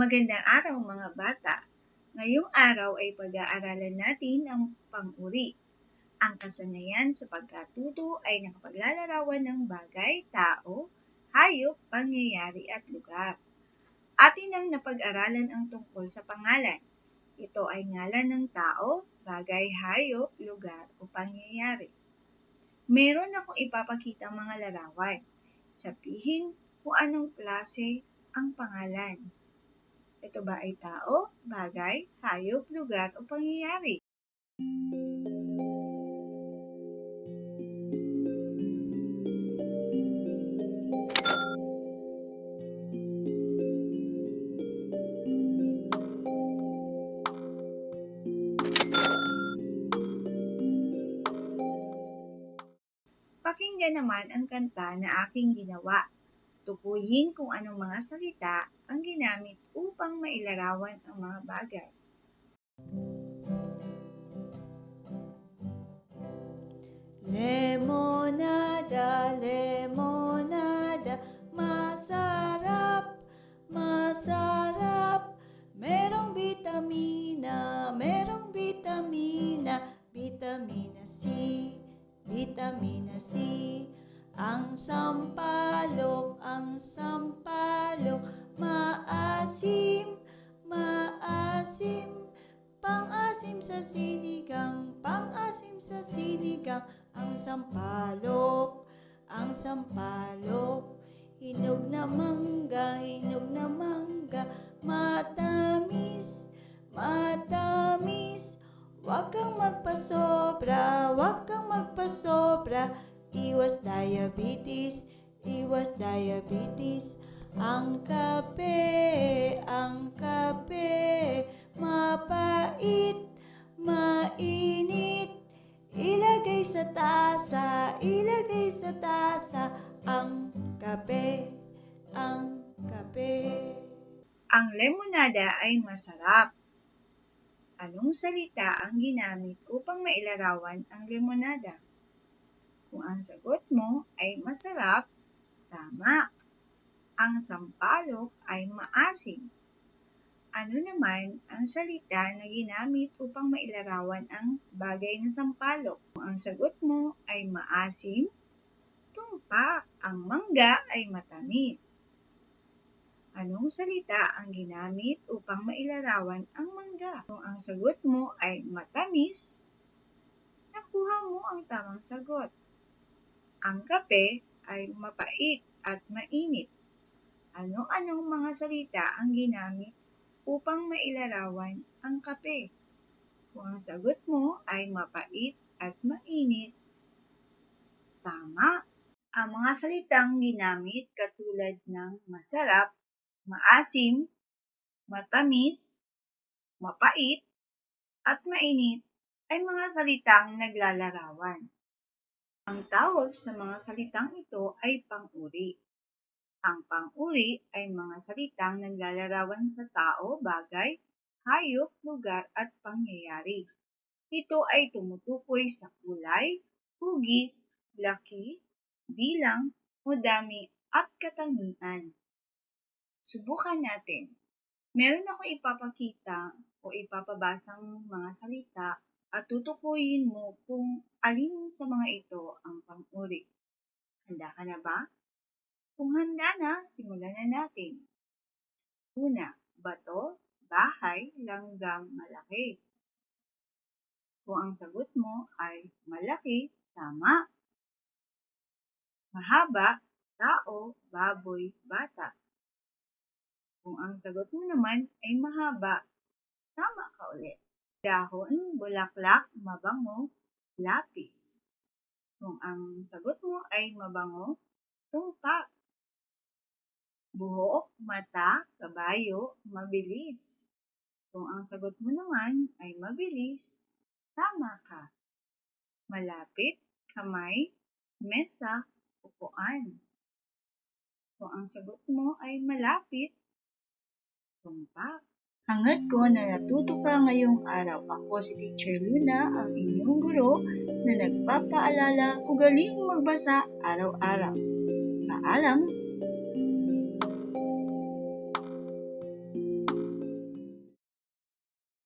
Magandang araw mga bata! Ngayong araw ay pag-aaralan natin ang pang-uri. Ang kasanayan sa pagkatuto ay nakapaglalarawan ng bagay, tao, hayop, pangyayari at lugar. Atin ang napag-aralan ang tungkol sa pangalan. Ito ay ngalan ng tao, bagay, hayop, lugar o pangyayari. Meron akong ipapakita mga larawan. Sabihin kung anong klase ang pangalan. Ito ba ay tao, bagay, hayop, lugar o pangyayari? Pakinggan naman ang kanta na aking ginawa. Tukuyin kung anong mga salita ang ginamit upang mailarawan ang mga bagay. Lemonada, lemonada, masarap, masarap. Merong vitamina, merong vitamina, vitamina C, vitamina C. Ang sampalok, ang sampalok, maasim, maasim. Pang-asim sa sinigang, pang-asim sa sinigang, ang sampalok, ang sampalok. Hinog na mangga, hinog na mangga, matamis, matamis. Huwag kang magpasobra, huwag kang magpasobra. Iwas diabetes, iwas diabetes. Ang kape, ang kape, mapait, mainit. Ilagay sa tasa, ilagay sa tasa, ang kape, ang kape. Ang lemonada ay masarap. Anong salita ang ginamit upang mailarawan ang lemonada? Kung ang sagot mo ay masarap, tama. Ang sampalok ay maasim. Ano naman ang salita na ginamit upang mailarawan ang bagay na sampalok? Kung ang sagot mo ay maasim, tumpak. Ang mangga ay matamis. Anong salita ang ginamit upang mailarawan ang mangga? Kung ang sagot mo ay matamis, nakuha mo ang tamang sagot. Ang kape ay mapait at mainit. Ano-anong mga salita ang ginamit upang mailarawan ang kape? Kung ang sagot mo ay mapait at mainit, tama. Ang mga salitang ginamit katulad ng masarap, maasim, matamis, mapait, at mainit ay mga salitang naglalarawan. Ang tawag sa mga salitang ito ay pang-uri. Ang pang-uri ay mga salitang naglalarawan sa tao, bagay, hayop, lugar at pangyayari. Ito ay tumutukoy sa kulay, hugis, laki, bilang, dami at katangian. Subukan natin. Meron ako ipapakita o ipapabasang mga salita at tutukuyin mo kung alin sa mga ito ang pang-uri. Handa ka na ba? Kung handa na, simulan na natin. Una, bato, bahay, langgam, malaki. Kung ang sagot mo ay malaki, tama. Mahaba, tao, baboy, bata. Kung ang sagot mo naman ay mahaba, tama ka ulit. Dahon, bulaklak, mabango, lapis. Kung ang sagot mo ay mabango, tumpak. Buhok, mata, kabayo, mabilis. Kung ang sagot mo naman ay mabilis, tama ka. Malapit, kamay, mesa, upuan. Kung ang sagot mo ay malapit, tumpak. Hangad ko na natuto ka ngayong araw. Ako si Teacher Luna, ang inyong guro na nagpapaalala ugaling magbasa araw-araw. Paalam!